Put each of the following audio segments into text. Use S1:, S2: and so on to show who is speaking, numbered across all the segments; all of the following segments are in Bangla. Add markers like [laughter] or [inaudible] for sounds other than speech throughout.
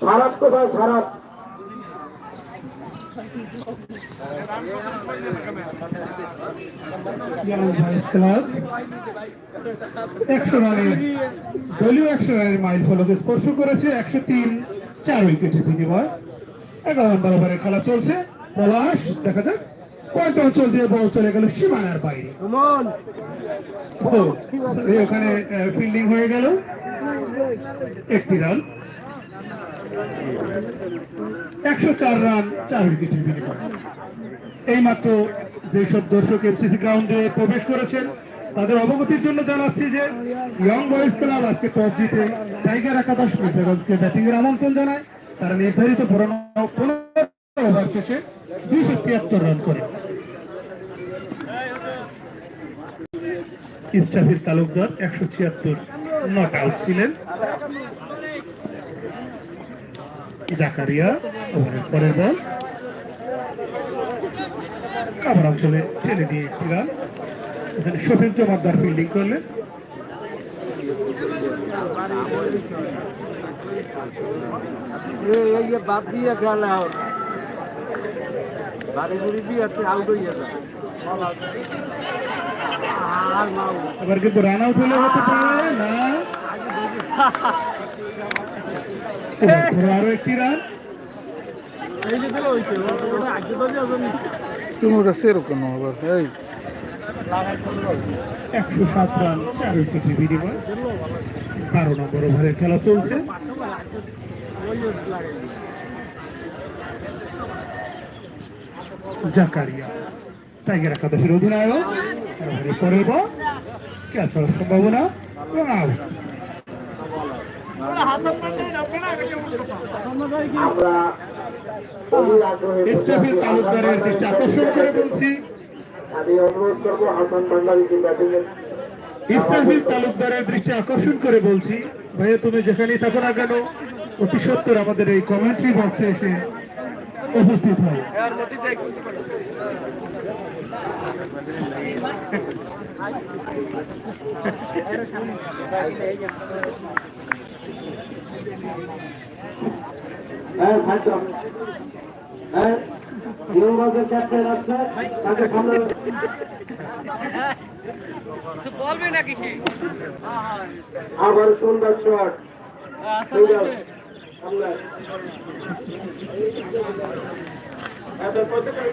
S1: সারাপ কোথায়? সারাপ
S2: একশো রানের দলীয় একশো রানের মাইল ফলকে স্পর্শ করেছে একশো তিন চার উইকেটের বিনিময় এগারো নম্বর ওভারের খেলা চলছে। পলাশ দেখা যাক। পয়েন্ট অঞ্চল দিয়ে বল চলে গেল সীমানার বাইরে। ওখানে ফিল্ডিং হয়ে গেল। একটি রান একশো চার রান, চার উইকেটের বিনিময়। এইমাত্র যেসব দর্শক এমসিসি গ্রাউন্ডে প্রবেশ করেছেন, তাদের অবগতির জন্য জানাচ্ছি যে ইয়ং বয়েজ ক্লাব আজকে টস জিতে টাইগার একাদশ মিটারগঞ্জকে ব্যাটিং এর আমন্ত্রণ জানায়। তারা নির্ধারিত পনেরো ওভার শেষে দুইশো তিয়াত্তর রান করে। ইস্টাফির তালুকদার একশো ছিয়াত্তর নট আউট ছিলেন। জাকারিয়া ওভারের পরের বল। কাবার অঞ্চলে ঠেলে দিয়ে রান। এখানে শফিক জমাদ্দার ফিল্ডিং করলেন।
S3: বাদ দিয়ে খেলা বাড়ি দিয়ে আউট হয়ে আর
S2: এবার কিন্তু রান আউট হলে হতে পারে না? [laughs] আরও একটি রান
S3: এই ওটা
S4: আবার
S2: একশো সাত রান চার উইকেটের বিনিময়। বারো নম্বর ওভারের খেলা চলছে। জাকারিয়া টাইগার একাদশের অধিনায়ক। পরের বল ক্যাচ হওয়ার সম্ভাবনা এবং আউট
S1: আমরা খুবই
S2: তালুকদারের দৃষ্টি আকর্ষণ করে বলছি।
S1: আমি অনুরোধ করব হাসান ভান্ডারীকে ব্যাটিং এর
S2: ইসরাফিল তালুকদারের দৃষ্টি আকর্ষণ করে বলছি। ভাইয়া তুমি যেখানেই থাকো না কেন অতি সত্তর আমাদের এই কমেন্ট্রি বক্সে এসে উপস্থিত হয়।
S1: হ্যাঁ সাহায্য হ্যাঁ নিউবাসের ক্যাপ্টেন আছে তাকে সামনে
S5: বলবে নাকি সে?
S1: আবার সুন্দর শট। সুন্দর সামনে। এত
S3: এই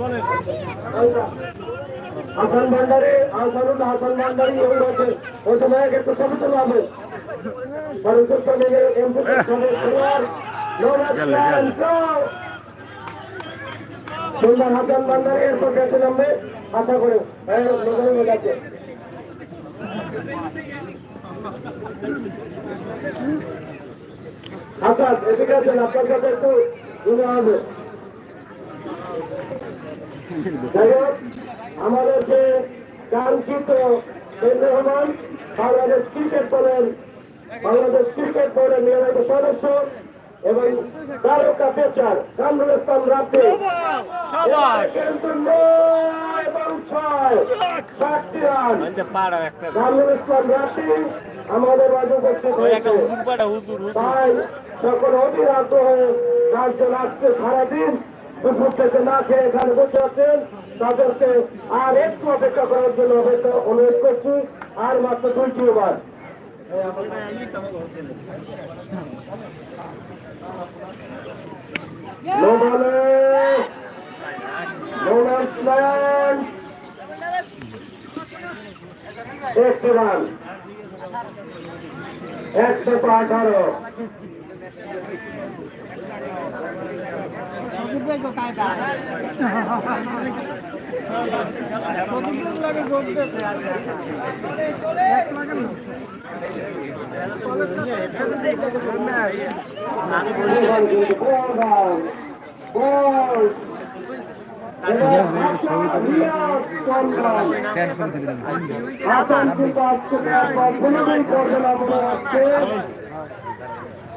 S3: বলেন
S1: হাসান ভান্ডারী হাসানুল্লাহ হাসান ভান্ডারী ইয়ং বয়সের ওই সময় একটু ছবি তোলা হবে। মানুষের সঙ্গে খান, সুন্দর হাসান ভান্ডারী এরপর গেছে নামবে? আশা করে। হ্যাঁ হাসান এদিকে আছেন আপনার সাথে একটু দূরে হবে আমাদের যে কাঙ্ক্ষিত রহমান বাংলাদেশ ক্রিকেট দলের, বাংলাদেশ ক্রিকেট বোর্ডের নিয়মিত সদস্য এবং তারকা পেচার কামরুল ইসলাম রাতে এবং ছয়। সাতটি রান। কামরুল ইসলাম রাতে আমাদের মাঝে উপস্থিত হয়েছে। তাই সকল অবিরাত হয়ে আজকে সারাদিন দুপুর থেকে না খেয়ে এখানে বসে আছেন। তাদেরকে আর একটু অপেক্ষা করার জন্য অনুরোধ করছি। আর মাত্র দুইটি ওভার। নো বলে নো ম্যাচ ল্যান্ড একটি রান একশত আঠারো। বল [laughs] বল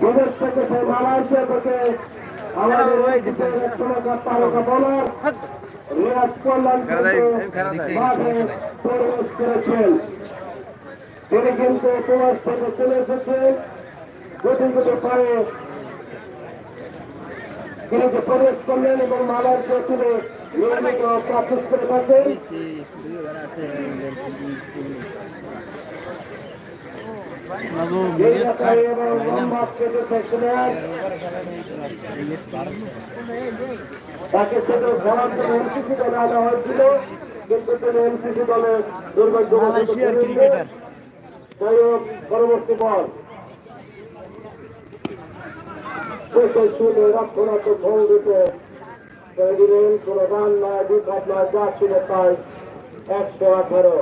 S1: বিদেশ থেকে সে মালয়েশিয়া থেকে আমাদের ওই একসময়কার তারকা বলার রিয়াজ কল্যাণ প্রবেশ করেছেন তিনি কিন্তু প্রবাস থেকে চলে এসেছেন গুটি পায়ে তিনি যে প্রবেশ করলেন এবং মালয়েশিয়া তিনি নিয়মিত প্র্যাকটিস করে থাকেন তাকে জন্য দলে আনা হয়েছিল কিন্তু তিনি দলে পরবর্তী বল। শুনে রক্ষণাত্মক ভঙ্গিতে করে দিলেন কোনো রান নয় বিঘাত নয় যা ছিল তাই একশো আঠারো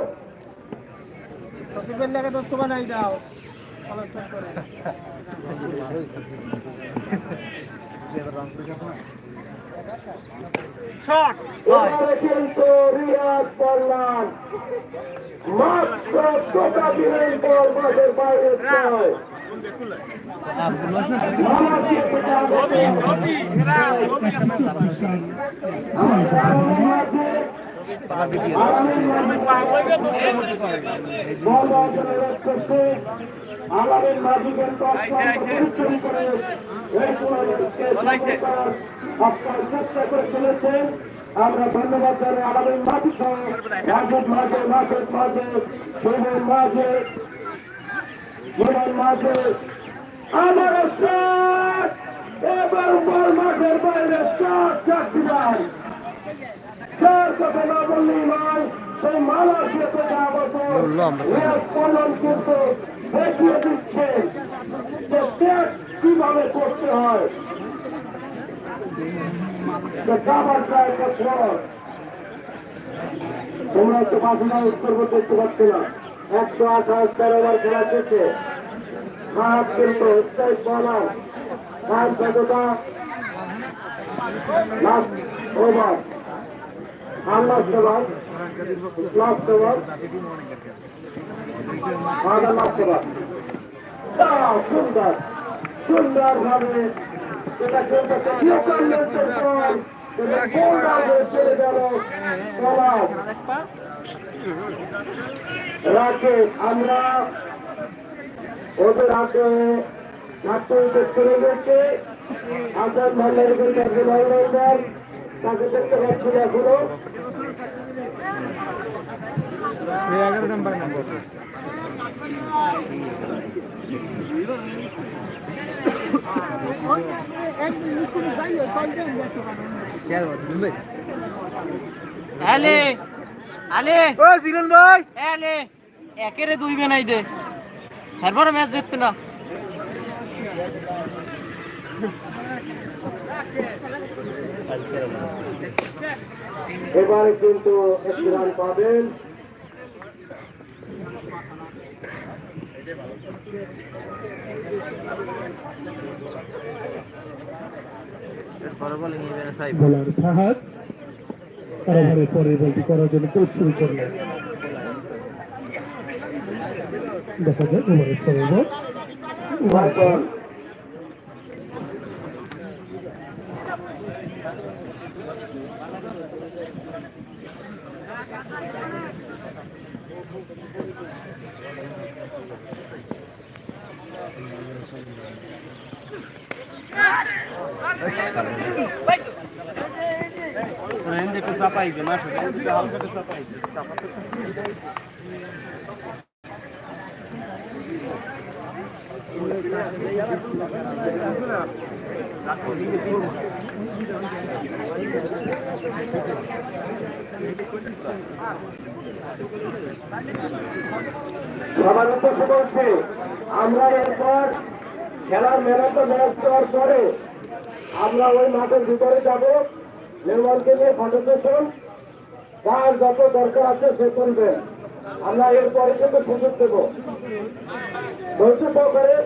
S1: কিন্তু রিয়াজ বললাম মাত্র দিলেন বল মাঠের বাইরে চেষ্টা করে চলেছেন আমরা ধন্যবাদ জানাই আমাদের মাঝে সহ মাঝের মাঝে মাঝে শুভের মাঝে। শুভের মাঝে। আমার এবার বল মাঠের বাইরে চার চারটি রান চার কথা না বললেই নয় সেই মালয়েশিয়া থেকে আগত রিয়াজ পল্লন কিন্তু দেখিয়ে দিচ্ছেন যে কীভাবে করতে হয়। তোমরা একটু পাশে না উত্তর দেখতে পাচ্ছি না একশো আঠাশ তেরো ওভার খেলা শেষে হাত কিন্তু স্ট্রাইক বলার হাত ব্যবতা last over last over last over সুন্দর সুন্দর রাকেশ আমরা ওদের হাতে ছাত্র উইকেট চলে গেছে ভান্ডারি কিন্তু একজন অলরাউন্ডার তাকে দেখতে পাচ্ছি এখনও
S3: এগারো নম্বর
S5: আলে আলে।
S3: ও জিরন ভাই।
S5: আলে একেরে দুই বানাই দে। এরপরে ম্যাচ জিতবে না।
S1: এবারে কিন্তু একটি রান পাবেন।
S2: বোলার ফাহাদ ওভারের পরের বলটি করার জন্য প্রস্তুতি করলেন। দেখা যাক ওভারের পরের বল।
S3: একটু
S1: সবার উদ্দেশ্যে বলছি আমরা এরপর খেলার মেলাতে ম্যাচ দেওয়ার পরে আমরা ওই মাঠের ভিতরে যাব মেহমানকে নিয়ে ফটো সেশন কার যত দরকার আছে সে করবেন আমরা এরপরে কিন্তু সুযোগ দেব। ধৈর্য সহকারে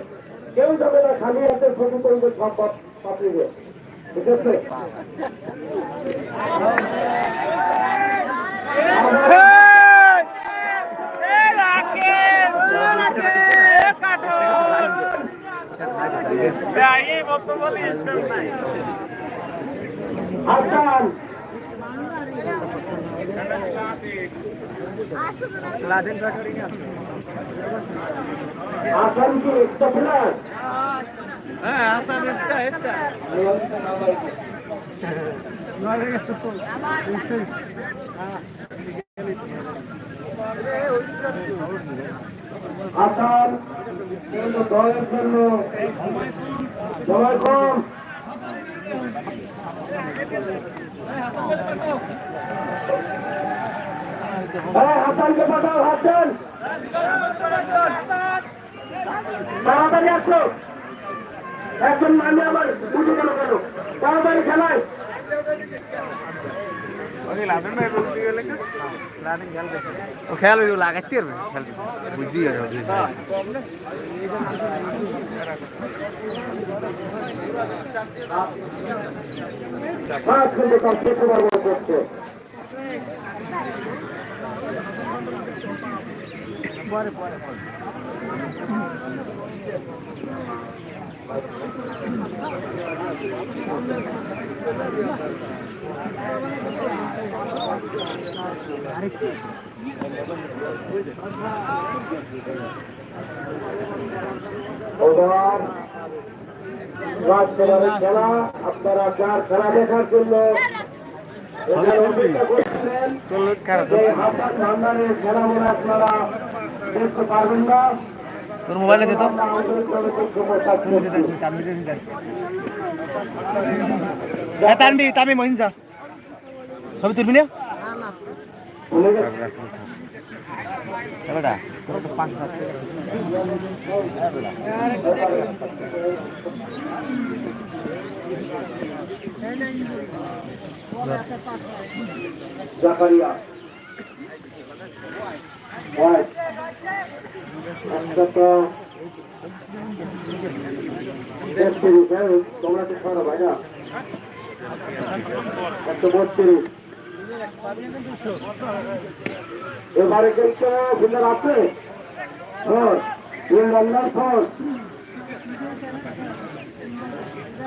S1: কেউ যাবে না, খালি হাতে ছবি করবে সব পাঠিয়ে ঠিক আছে? আসান কি একটা প্লেয়ার আসান কিন্তু দলের জন্য সময় কম হাসানকে পাঠাও হাসান তাড়াতাড়ি আসো একজন মানে কেন তাড়াতাড়ি খেলায়
S5: ও খেয়াল ওই লাগাইতে পারবে খেয়াল বুঝি গেছে
S1: পাঁচ মিনিট খেলা আপনারা যার খেলা দেখার জন্য
S5: তোর মোবাইলে দে তো।
S1: আমরা
S5: হ্যাঁ তানবি তামি মহিনসা ছবি তুলবি না?
S1: জাকারিয়া তোমরা তো ভাই এবারে কিন্তু ফিল্ডার আছে। হ্যাঁ তিন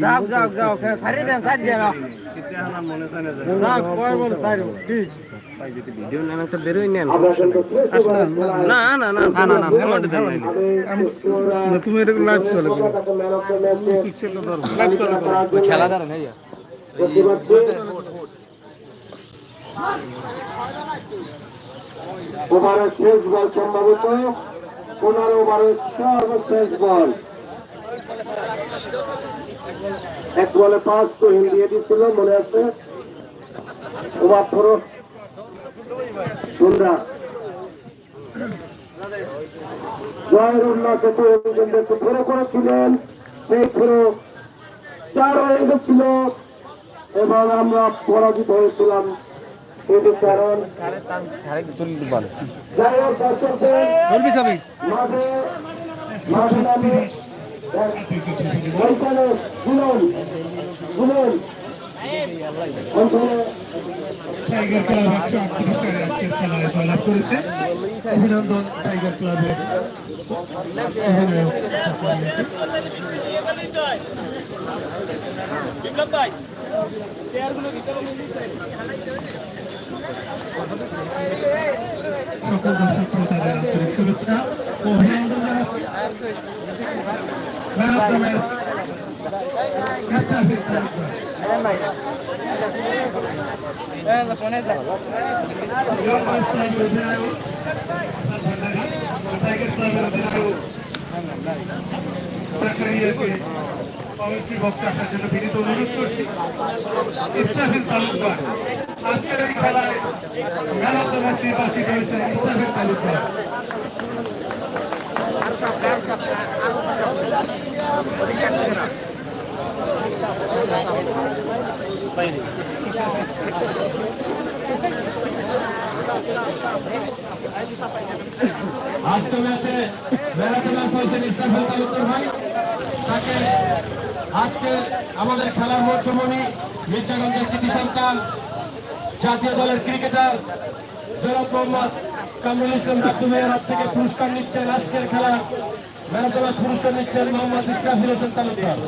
S5: যাও যাও যাও সারি দেন সারি দেন
S1: কিন্তু শ্রেষ্ঠ
S5: না না না না না না
S4: না, তুমি এটা লাইভ চলে পিক্সেলটা ধরো লাইভ চলে
S5: খেলা ধরে
S1: করতে পারছি ওভারের শেষ বল সম্ভবত পনেরো ওভারের সর্বশেষ বল। এক বলে পাঁচ তো দিয়ে দিচ্ছিল মনে আছে? ওভার ধরো। সুন্দর। জয়ের উল্লাসে তো থ্রো করেছিলেন। সেই থ্রো চার হয়ে গেছিল। এবং আমরা পরাজিত হয়েছিলাম।
S5: চলবি
S1: গুলন
S5: টাইগার ক্লাব একশো আটত্রিশ আজকের খেলায় জয়লাভ করেছে অভিনন্দন টাইগার ক্লাবের
S6: বিপ্লব ভাই চেয়ারগুলো নিয়ে
S5: সকল দর্শক শ্রোতাদের আন্তরিক শুভেচ্ছা অভিনন্দন জানাচ্ছি। ইয়ং অনুরোধ করছি আজকের এই খেলায় man of the match Istafiz Talukdar
S2: আজকে ম্যাচে ম্যারাথন ম্যাচ হয়েছে ইসলাফল তালুকদার ভাই। তাকে আজকে আমাদের খেলার মধ্যমণি মির্জাগঞ্জের কৃতি সন্তান জাতীয় দলের ক্রিকেটার জনাব মোহাম্মদ কামরুল ইসলাম ডাক্তুমের হাত থেকে পুরস্কার নিচ্ছেন আজকের ম্যারাথন ম্যাচ পুরস্কার নিচ্ছেন মোহাম্মদ ইসরাফিল হোসেন তালুকদার।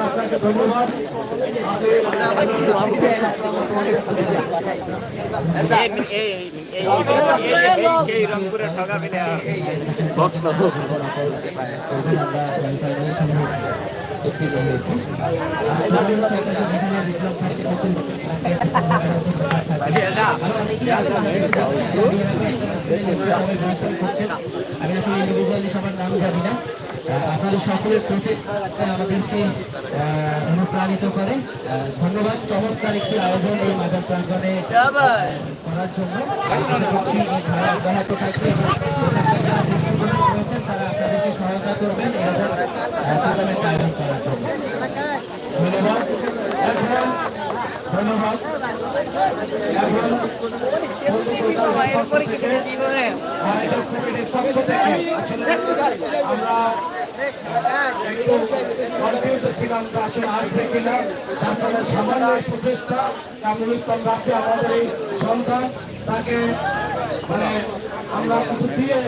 S5: আপনাকে ধন্যবাদ
S6: সেই রংপুরের ঠগা মিলে
S2: আমি আসলে ইন্ডিভিজুয়ালি সবার নাম জানি না আপনাদের সকলের প্রচেষ্টা আমাদেরকে অনুপ্রাণিত করে ধন্যবাদ চমৎকার একটি আয়োজন এই মাজার প্রাঙ্গনে করার জন্য। সহায়তা করবেন ধন্যবাদ আমরা একটু কনফিউজে ছিলাম আসলে কিনা তারপরে সামান্য প্রচেষ্টা কামরুল ইসলাম রাখতে আমাদের এই সন্তান তাকে মানে আমরা কিছু দিয়ে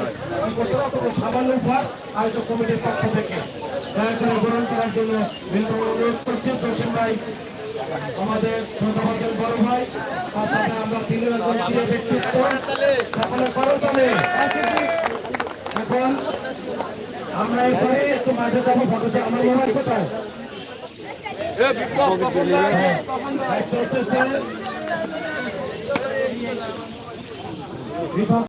S2: সামান্য উপহার আয়োজক কমিটির পক্ষ থেকে দয়া করে গ্রহণ করার জন্য অনুরোধ করছি ভাই আমাদের ছোট ভাইয়ের বড় ভাই তার সাথে আমরা তিনজন জনপ্রিয় ব্যক্তিত্ব সকলে করতলে এখন আমরা এরপরে একটু মাঠে যাব ফটো আমার মোবাইল কোথায়? হ্যাঁ, বিভাগ